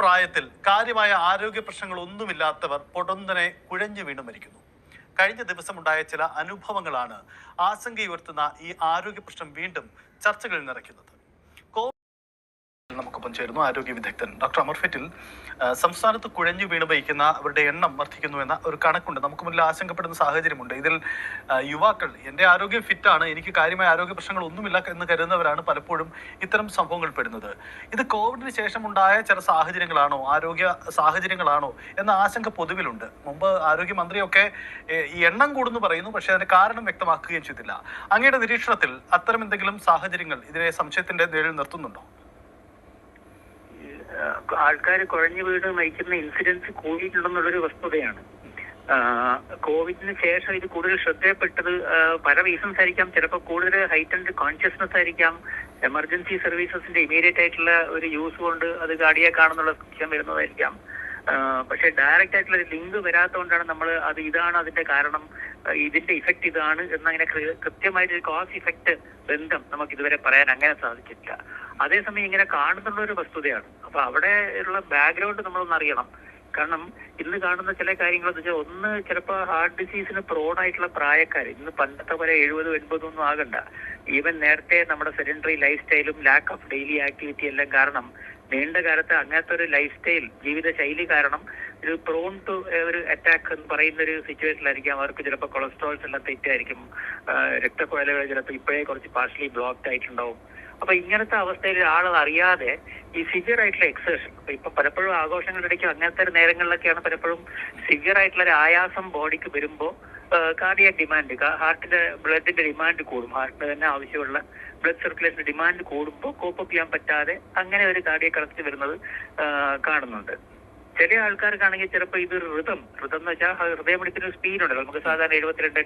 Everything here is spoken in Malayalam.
പ്രായത്തിൽ കാര്യമായ ആരോഗ്യ പ്രശ്നങ്ങൾ ഒന്നുമില്ലാത്തവർ പൊടുന്നനെ കുഴഞ്ഞു വീണ് മരിക്കുന്നു. കഴിഞ്ഞ ദിവസമുണ്ടായ ചില അനുഭവങ്ങളാണ് ആശങ്കയുയർത്തുന്ന ഈ ആരോഗ്യ പ്രശ്നം വീണ്ടും ചർച്ചകളിൽ നിറയ്ക്കുന്നത്. നമുക്കൊപ്പം ചേരുന്നു ആരോഗ്യ വിദഗ്ധൻ. ഡോക്ടർ അമർഫെറ്റിൽ സംസ്ഥാനത്ത് കുഴഞ്ഞു വീണ് വഹിക്കുന്ന അവരുടെ എണ്ണം വർദ്ധിക്കുന്നു എന്ന ഒരു കണക്കുണ്ട്. നമുക്ക് മുന്നിൽ ആശങ്കപ്പെടുന്ന സാഹചര്യമുണ്ട്. ഇതിൽ യുവാക്കൾ എന്റെ ആരോഗ്യം ഫിറ്റാണ് എനിക്ക് കാര്യമായ ആരോഗ്യ പ്രശ്നങ്ങൾ ഒന്നുമില്ല എന്ന് കരുതുന്നവരാണ് പലപ്പോഴും ഇത്തരം സംഭവങ്ങൾ പെടുന്നത്. ഇത് കോവിഡിന് ശേഷം ഉണ്ടായ ചില സാഹചര്യങ്ങളാണോ ആരോഗ്യ സാഹചര്യങ്ങളാണോ എന്ന ആശങ്ക പൊതുവിലുണ്ട്. മുമ്പ് ആരോഗ്യമന്ത്രിയൊക്കെ ഈ എണ്ണം കൂടുന്നു പറയുന്നു പക്ഷേ അതിന്റെ കാരണം വ്യക്തമാക്കുകയും ചെയ്തില്ല. അങ്ങയുടെ നിരീക്ഷണത്തിൽ അത്തരം എന്തെങ്കിലും സാഹചര്യങ്ങൾ ഇതിനെ സംശയത്തിന്റെ നിഴൽ നിർത്തുന്നുണ്ടോ? ആൾക്കാർ കുറഞ്ഞു വീട് മരിക്കുന്ന ഇൻസിഡൻസ് കൂടിയിട്ടുണ്ടെന്നുള്ളൊരു വസ്തുതയാണ്. കോവിഡിന് ശേഷം ഇത് കൂടുതൽ ശ്രദ്ധയപ്പെട്ടത് പല റീസൺസ് ആയിരിക്കാം. ചിലപ്പോൾ കൂടുതൽ ഹൈറ്റൻഡ് കോൺഷ്യസ്നെസ് ആയിരിക്കാം. എമർജൻസി സർവീസസിന്റെ ഇമീഡിയറ്റ് ആയിട്ടുള്ള ഒരു യൂസ് കൊണ്ട് അത് കാർഡിയാക്കാണെന്നുള്ള സംശയം വരുന്നതായിരിക്കാം. പക്ഷെ ഡയറക്റ്റ് ആയിട്ടുള്ള ഒരു ലിങ്ക് വരാത്തതുകൊണ്ടാണ് നമ്മൾ അത് ഇതാണ് അതിന്റെ കാരണം ഇതിന്റെ ഇഫക്റ്റ് ഇതാണ് എന്നങ്ങനെ കൃത്യമായിട്ട് കോസ് ഇഫക്റ്റ് ബന്ധം നമുക്ക് ഇതുവരെ പറയാൻ അങ്ങനെ സാധിച്ചിട്ടില്ല. അതേസമയം ഇങ്ങനെ കാണുന്നുള്ള ഒരു വസ്തുതയാണ്. അപ്പൊ അവിടെ ഉള്ള ബാക്ക്ഗ്രൗണ്ട് നമ്മളൊന്ന് അറിയണം. കാരണം ഇന്ന് കാണുന്ന ചില കാര്യങ്ങൾ എന്ന് വെച്ചാൽ ഒന്ന് ചിലപ്പോൾ ഹാർട്ട് ഡിസീസിന് പ്രോൺ ആയിട്ടുള്ള പ്രായക്കാർ ഇന്ന് പണ്ടത്തെ പോലെ എഴുപതും എൺപതും ഒന്നും ആകണ്ട. ഈവൻ നേരത്തെ നമ്മുടെ സെഡൻഡറി ലൈഫ് സ്റ്റൈലും ലാക്ക് ഓഫ് ഡെയിലി ആക്ടിവിറ്റി എല്ലാം കാരണം നീണ്ട കാലത്ത് അങ്ങനത്തെ ഒരു ലൈഫ് സ്റ്റൈൽ ജീവിത ശൈലി കാരണം ഒരു പ്രോൺ ടു ഒരു അറ്റാക്ക് എന്ന് പറയുന്ന ഒരു സിറ്റുവേഷനിലായിരിക്കും അവർക്ക് ചിലപ്പോൾ കൊളസ്ട്രോൾസ് എല്ലാം തെറ്റായിരിക്കും. രക്തക്കുഴലുകൾ ചിലപ്പോൾ ഇപ്പോഴേ കുറച്ച് പാർഷ്യലി ബ്ലോക്ക്ഡ് ആയിട്ടുണ്ടാവും. അപ്പൊ ഇങ്ങനത്തെ അവസ്ഥയിൽ ആൾ അറിയാതെ ഈ സിവിയർ ആയിട്ടുള്ള എക്സേഷൻ ഇപ്പൊ പലപ്പോഴും ആഘോഷങ്ങളുടെ ഇടയ്ക്ക് അങ്ങനത്തെ നേരങ്ങളിലൊക്കെയാണ് പലപ്പോഴും സിവിയർ ആയിട്ടുള്ള ഒരു ആയാസം ബോഡിക്ക് വരുമ്പോൾ കാർഡിയ ഡിമാൻഡ് ഹാർട്ടിന്റെ ബ്ലഡിന്റെ ഡിമാൻഡ് കൂടും. ഹാർട്ടിന് തന്നെ ആവശ്യമുള്ള ബ്ലഡ് സർക്കുലേഷൻ ഡിമാൻഡ് കൂടുമ്പോൾ കോപ്പ് ചെയ്യാൻ പറ്റാതെ അങ്ങനെ ഒരു കാർഡിയ കറക്റ്റ് വരുന്നത് കാണുന്നുണ്ട്. ചില ആൾക്കാർക്കാണെങ്കിൽ ചിലപ്പോൾ ഇത് ഋതം ഋതം എന്ന് വെച്ചാൽ ഹൃദയമിടിപ്പിന് സ്പീഡ് ഉണ്ടല്ലോ. നമുക്ക് സാധാരണ എഴുപത്തിരണ്ട്